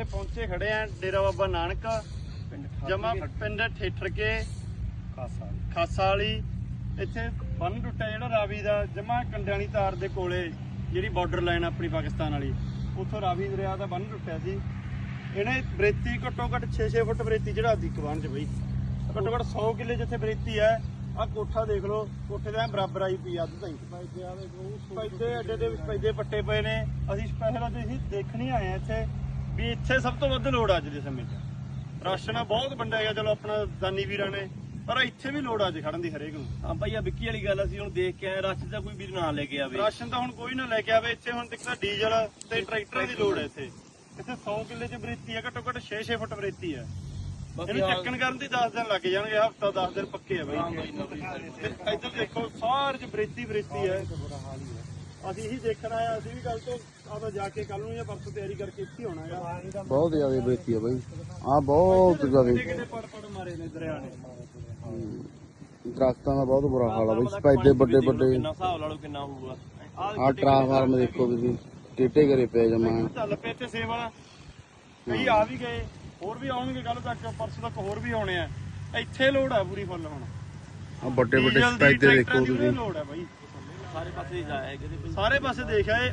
ਇੱਥੇ ਪਹੁੰਚੇ ਖੜੇ ਆ ਡੇਰਾ ਬਾਬਾ ਨਾਨਕ ਜਮਾ ਪਿੰਡ ਠੇਠਰ ਕੇ ਖਾਸਾ ਖਾਸਾ ਵਾਲੀ। ਇੱਥੇ ਬੰਨ ਟੁੱਟਿਆ ਜਿਹੜਾ ਰਾਵੀ ਦਾ ਜਮਾ ਕੰਡਿਆਂ ਵਾਲੀ ਤਾਰ ਦੇ ਕੋਲੇ ਜਿਹੜੀ ਬਾਰਡਰ ਲਾਈਨ ਆਪਣੀ ਪਾਕਿਸਤਾਨ ਵਾਲੀ ਉੱਥੋਂ ਰਾਵੀ ਦਰਿਆ ਦਾ ਬੰਨ ਟੁੱਟਿਆ ਸੀ। ਇਹਨੇ ਬਰੇਤੀ ਘੱਟੋ ਘੱਟ 6-6 ਫੁੱਟ ਬਰੇਤੀ ਚੜਾ ਦਿੱਤੀ ਕਬਾਨ 'ਚ ਬਈ। ਘੱਟੋ ਘੱਟ 100 ਕਿੱਲੇ ਜਿੱਥੇ ਬਰੇਤੀ ਹੈ ਆ ਕੋਠਾ ਦੇਖ ਲਓ ਕੋਠੇ ਦੇ ਬਰਾਬਰ ਆਈ ਪਈ ਅੱਧ ਤਾਈ। ਪੈਦੇ ਅੱਡੇ ਦੇ ਵਿੱਚ ਪੈਦੇ ਪੱਟੇ ਪਏ ਨੇ। ਅਸੀਂ ਸਪੈਸ਼ਲ ਅੱਜ ਅਸੀਂ ਦੇਖਣ ਆਏ ਆ ਇੱਥੇ। ਵੀ ਇੱਥੇ ਸਭ ਤੋਂ ਵੱਧ ਲੋੜ ਆ ਅੱਜ ਦੇ ਸਮੇਂ 'ਚ। ਰਾਸ਼ਨ ਆ ਬਹੁਤ ਵੰਡਿਆ ਗਿਆ ਚਲੋ ਆਪਣਾ ਦਾਨੀ ਵੀਰਾਂ ਨੇ ਪਰ ਇੱਥੇ ਵੀ ਲੋੜ ਆ ਅੱਜ ਖੜਨ ਦੀ ਹਰੇਕ ਨੂੰ। ਹਾਂ ਭਾਈ ਆ ਵਿੱਕੀ ਵਾਲੀ ਗੱਲ ਅਸੀਂ ਹੁਣ ਦੇਖ ਕੇ ਆਏ ਰਸ਼ ਦਾ ਕੋਈ ਵੀਰ ਨਾ ਲੈ ਕੇ ਆਵੇ। ਰਾਸ਼ਨ ਤਾਂ ਹੁਣ ਕੋਈ ਨਾ ਲੈ ਕੇ ਆਵੇ ਇੱਥੇ ਹੁਣ ਤੱਕ ਤਾਂ ਡੀਜ਼ਲ ਤੇ ਟਰੈਕਟਰਾਂ ਦੀ ਲੋੜ ਹੈ ਇੱਥੇ। ਇੱਥੇ 100 ਕਿੱਲੇ ਚ ਬਰੇਤੀ ਹੈ ਘੱਟੋ ਘੱਟ 6-6 ਫੁੱਟ ਬਰੇਤੀ ਹੈ ਇਹਨੂੰ ਚੱਕਣ ਕਰਨ ਦੀ 10 ਦਿਨ ਲੱਗ ਜਾਣਗੇ ਹਫਤਾ 10 ਦਿਨ ਪੱਕੇ ਆ ਬਾਈ। ਇੱਧਰ ਦੇਖੋ ਸਾਰੇ ਚ ਬਰੇਤੀ ਬਰੇਤੀ ਹੈ ਅਸੀਂ ਇਹੀ ਦੇਖਣ ਆਇਆ ਅਸੀਂ ਵੀ ਕੱਲ ਤੋਂ ਆਦਾ ਜਾ ਕੇ ਕੱਲ ਨੂੰ ਜਾਂ ਪਰਸੋਂ ਤਿਆਰੀ ਕਰਕੇ ਇੱਥੇ ਹੋਣਾ ਹੈਗਾ ਬਹੁਤ ਜ਼ਿਆਦਾ ਬੇਤੀ ਹੈ ਬਾਈ। ਆ ਬਹੁਤ ਜ਼ਿਆਦਾ। ਕਿਤੇ ਕਿਤੇ ਪੜ ਪੜ ਮਾਰੇ ਨੇ ਦਰਿਆ ਨੇ। ਦਰਖਤਾਂ ਦਾ ਬਹੁਤ ਬੁਰਾ ਹਾਲ ਆ ਬਾਈ। ਸਪੈਦੇ ਵੱਡੇ ਵੱਡੇ ਕਿੰਨਾ ਹਿਸਾਬ ਲਾ ਲਓ ਕਿੰਨਾ ਹੋਊਗਾ। ਆ ਟਰਾਂਸਫਾਰਮ ਦੇਖੋ ਤੁਸੀਂ। ਟੇਟੇ ਕਰੇ ਪਏ ਜਮਾ। ਚੱਲ ਪਏ ਇੱਥੇ ਸੇਵਾ ਵਾਲਾ। ਕਈ ਆ ਵੀ ਗਏ ਹੋਰ ਵੀ ਆਉਣਗੇ ਕੱਲ ਤੱਕ ਪਰਸੋਂ ਤੱਕ ਹੋਰ ਵੀ ਆਉਣੇ ਆ। ਇੱਥੇ ਲੋੜ ਆ ਪੂਰੀ ਫੁੱਲ ਹੁਣ। ਆ ਵੱਡੇ ਵੱਡੇ ਟਰੈਕਟਰਾਂ ਦੇਖੋ ਤੁਸੀਂ। ਲੋੜ ਆ ਬਾਈ। ਸਾਰੇ ਪਾਸੇ ਜਾਇਆ ਕਿਤੇ ਸਾਰੇ ਪਾਸੇ ਦੇਖਿਆ ਇਹ